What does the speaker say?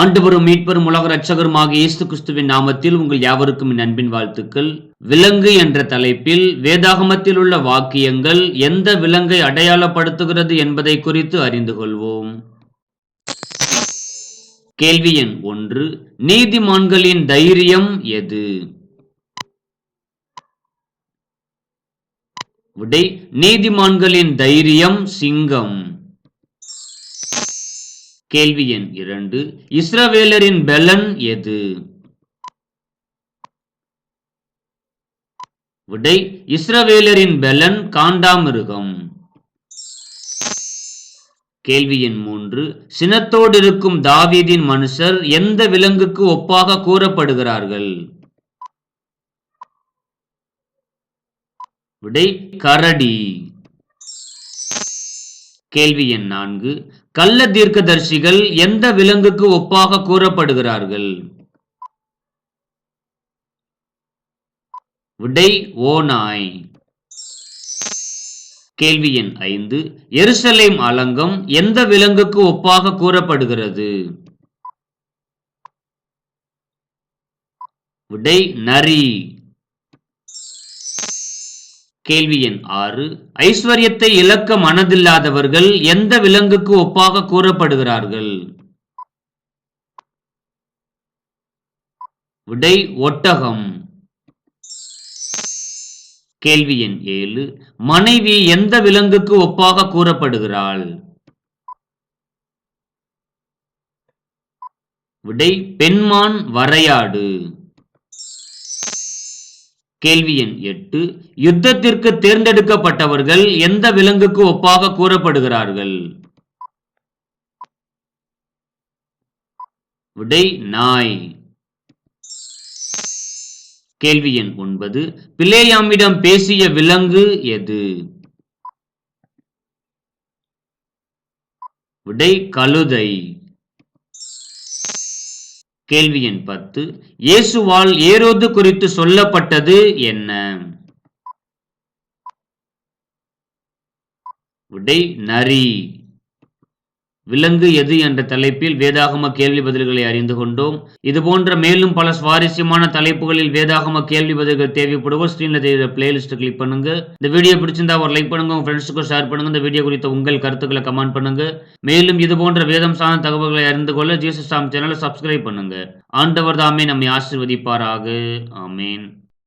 ஆண்டவரும் மீட்பரும் உலக ரட்சகருமாக இயேசு கிறிஸ்துவின் நாமத்தில் உங்கள் யாவருக்கும் என் அன்பின் வாழ்த்துக்கள். விலங்கு என்ற தலைப்பில் வேதாகமத்தில் உள்ள வாக்கியங்கள் எந்த விலங்கை அடையாளப்படுத்துகிறது என்பதை குறித்து அறிந்து கொள்வோம். கேள்வி எண் ஒன்று நீதிமான்களின் தைரியம் எது? விடை நீதிமான்களின் தைரியம் சிங்கம். கேள்வி எண் இரண்டு. இஸ்ரவேலரின் பெலன் எது? விடை இஸ்ரவேலரின் பெலன் காண்டாமிருகம். கேள்வி எண் மூன்று. சினத்தோடு இருக்கும் தாவீதின் மனுஷர் எந்த விலங்குக்கு ஒப்பாக கூறப்படுகிறார்கள்? விடை கரடி. கேள்வி எண் நான்கு. கள்ள தீர்க்கதர்சிகள் எந்த விலங்குக்கு ஒப்பாக கூறப்படுகிறார்கள்? விடை ஓநாய். கேள்வி எண் ஐந்து. எருசலேம் அலங்கம் எந்த விலங்குக்கு ஒப்பாக கூறப்படுகிறது? விடை நரி. கேள்வி எண் ஆறு. ஐஸ்வர்யத்தை இழக்க மனதில்லாதவர்கள் எந்த விலங்குக்கு ஒப்பாக கூறப்படுகிறார்கள்? விடை ஒட்டகம். கேள்வி எண் ஏழு. மனைவி எந்த விலங்குக்கு ஒப்பாக கூறப்படுகிறாள்? விடை பெண்மான் வரையாடு. கேள்வி எண் எட்டு யுத்தத்திற்கு தேர்ந்தெடுக்கப்பட்டவர்கள் எந்த விலங்குக்கு ஒப்பாக கூறப்படுகிறார்கள்? விடை நாய். கேள்வி எண் ஒன்பது பிள்ளையாமிடம் பேசிய விலங்கு எது? விடை கழுதை. கேள்வி எண் பத்து. இயேசுவால் ஏரோது குறித்து சொல்லப்பட்டது என்ன? விடை நரி. விலங்கு எது என்ற தலைப்பில் வேதாகம கேள்வி பதில்களை அறிந்து கொண்டோம். இது போன்ற மேலும் பல சுவாரஸ்யமான தலைப்புகளில் வேதாகம கேள்வி பதில்கள் தேவைப்படுவோம் ஸ்க்ரீன்ல தெரியுற பிளேலிஸ்ட் கிளிக் பண்ணுங்க. இந்த வீடியோ பிடிச்சிருந்தா ஒரு லைக் பண்ணுங்க உங்க ஃப்ரெண்ட்ஸுக்கும் ஷேர் பண்ணுங்க. இந்த வீடியோ குறித்த உங்கள் கருத்துக்களை கமெண்ட் பண்ணுங்க. மேலும் இது போன்ற வேதம் சார்ந்த தகவல்களை அறிந்து கொள்ள ஜீசஸ் சாம் சேனலை சப்ஸ்கிரைப் பண்ணுங்க. ஆண்டவர் தாமே நம்மை ஆசிர்வதிப்பாராக. ஆமேன்.